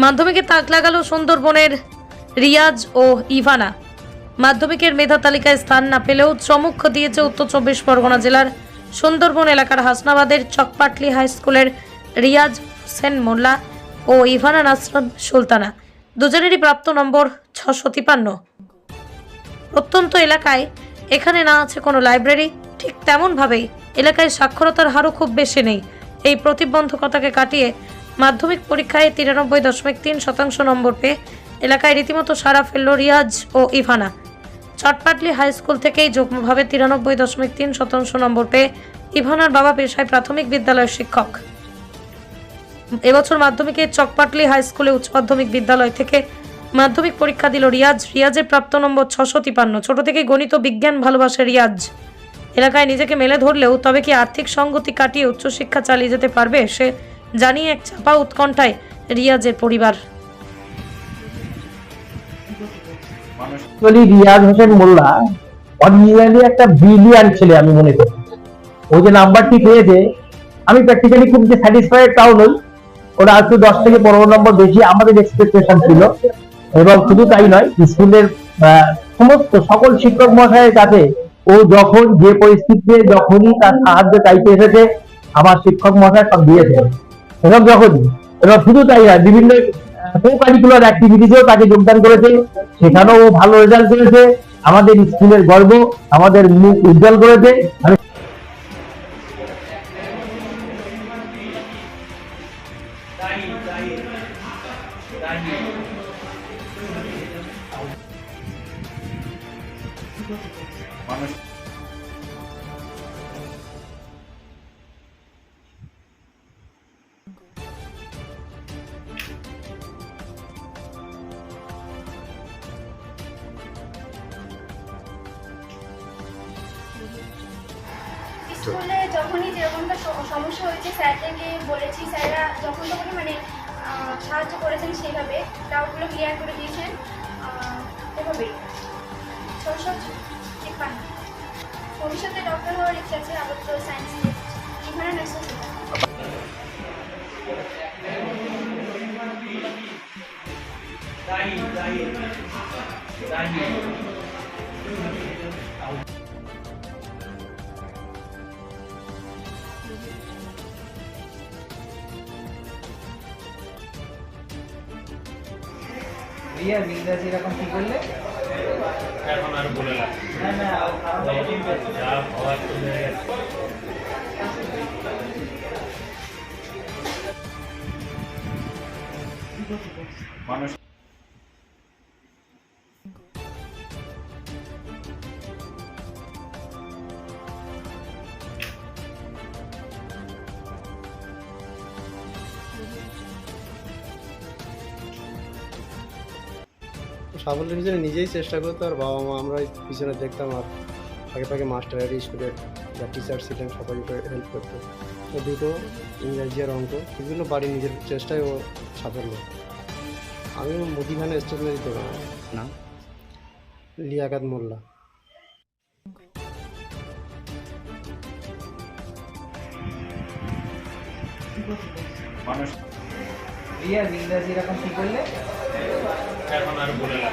মাধ্যমিকে তাক লাগালো সুন্দরবনের রিয়াজ ও ইভানা। মাধ্যমিকের মেধা তালিকায় স্থান না পেলেও চমক দিয়েছে উত্তর চব্বিশ পরগনা জেলার সুন্দরবন এলাকার হাসনাবাদের চকপাটলি হাই স্কুলের রিয়াজ হোসেন মোল্লা ও ইভানা নাসরান সুলতানা। দুজনেরই প্রাপ্ত নম্বর ছশো তিপান্ন। প্রত্যন্ত এলাকায় এখানে না আছে কোনো লাইব্রেরি, ঠিক তেমনভাবেই এলাকায় সাক্ষরতার হারও খুব বেশি নেই। এই প্রতিবন্ধকতাকে কাটিয়ে মাধ্যমিক পরীক্ষায় তিরানব্বই দশমিক তিন শতাংশ নম্বর পেয়ে এলাকায় রীতিমতো সারা ফেলল রিয়াজ ও ইভানা। চটপাটলি হাই স্কুল থেকেই যুগ্মভাবে তিরানব্বই দশমিক তিন শতাংশ নম্বর পেয়ে ইভানার বাবা পেশায় প্রাথমিক বিদ্যালয়ের শিক্ষক। এবছর মাধ্যমিকে চকপাটলি হাই স্কুলে উচ্চ মাধ্যমিক বিদ্যালয় থেকে মাধ্যমিক পরীক্ষা দিল রিয়াজ। রিয়াজের প্রাপ্ত নম্বর ছশো তিপান্ন। ছোট থেকে গণিত, বিজ্ঞান ভালোবাসে রিয়াজ। এলাকায় নিজেকে মেলে ধরলেও তবে কি আর্থিক সঙ্গতি কাটিয়ে উচ্চশিক্ষা চালিয়ে যেতে পারবে সে জানিয়ে এক চাপা উৎকণ্ঠায় রিয়াজের পরিবার। রিয়াজ হোসেন মোল্লা একটা ছেলে, আমি মনে করি। যে নাম্বারটি পেয়েছে, আমি প্র্যাকটিক্যালি খুব যে স্যাটিসফাইড তাও নই। ওরা দশ থেকে পনেরো নম্বর বেশি আমাদের ছিল। এবং শুধু তাই নয়, স্কুলের সমস্ত সকল শিক্ষক মহাশয়ের কাছে ও যখন যে পরিস্থিতিতে, যখনই তার সাহায্য চাইতে এসেছে, আমার শিক্ষক মহাশয় সব দিয়েছে এবং যখনই এবং শুধু তাই নয় বিভিন্ন কো কারিকুলার অ্যাক্টিভিটিতেও তাকে যোগদান করেছে। সেখানেও ও ভালো রেজাল্ট করেছে। আমাদের স্কুলের গর্ব, আমাদের মুখ উজ্জ্বল করেছে। আমি স্কুলে যখনই যেরকমটা সমস্যা হয়েছে স্যারদেরকে বলেছি স্যাররা যখন তখনই মানে সাহায্য করেছেন সেইভাবে ডাউটগুলো ক্লিয়ার করে দিয়েছেন এভাবেই তিপ্পান্ন ভবিষ্যতে ডক্টর হওয়ার ইচ্ছা আছে আপাতত সায়েন্স নিয়ে ইভানা নার্সিং ইংরাজি এরকম কি করলে? এখন আর বলে না না যা হওয়ার তো হয়ে গেছে মানুষ সাফল্যের পিছনে নিজেই চেষ্টা করতো আর বাবা মা আমরা পিছনে দেখতাম আর ফাঁকে ফাঁকে মাস্টার স্কুলের যা টিচার ছিলেন সবাই হেল্প করতো। তো দুটো ইংরাজি আর অঙ্ক বিভিন্ন বাড়ি নিজের চেষ্টায় ও সাফল্য। আমি মুদিখানা স্টেশনারি দোকান নাম? লিয়াকাত মোল্লা। মানুষ রিয়া ইংরাজি এরকম কি করলে? এখন আর বলে না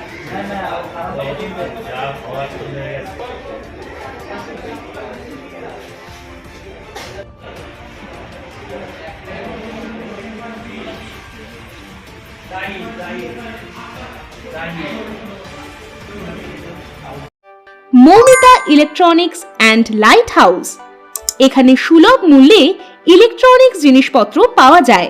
Moumita electronics and light house এখানে সুলভ মূল্যে ইলেকট্রনিক্স জিনিসপত্র পাওয়া যায়।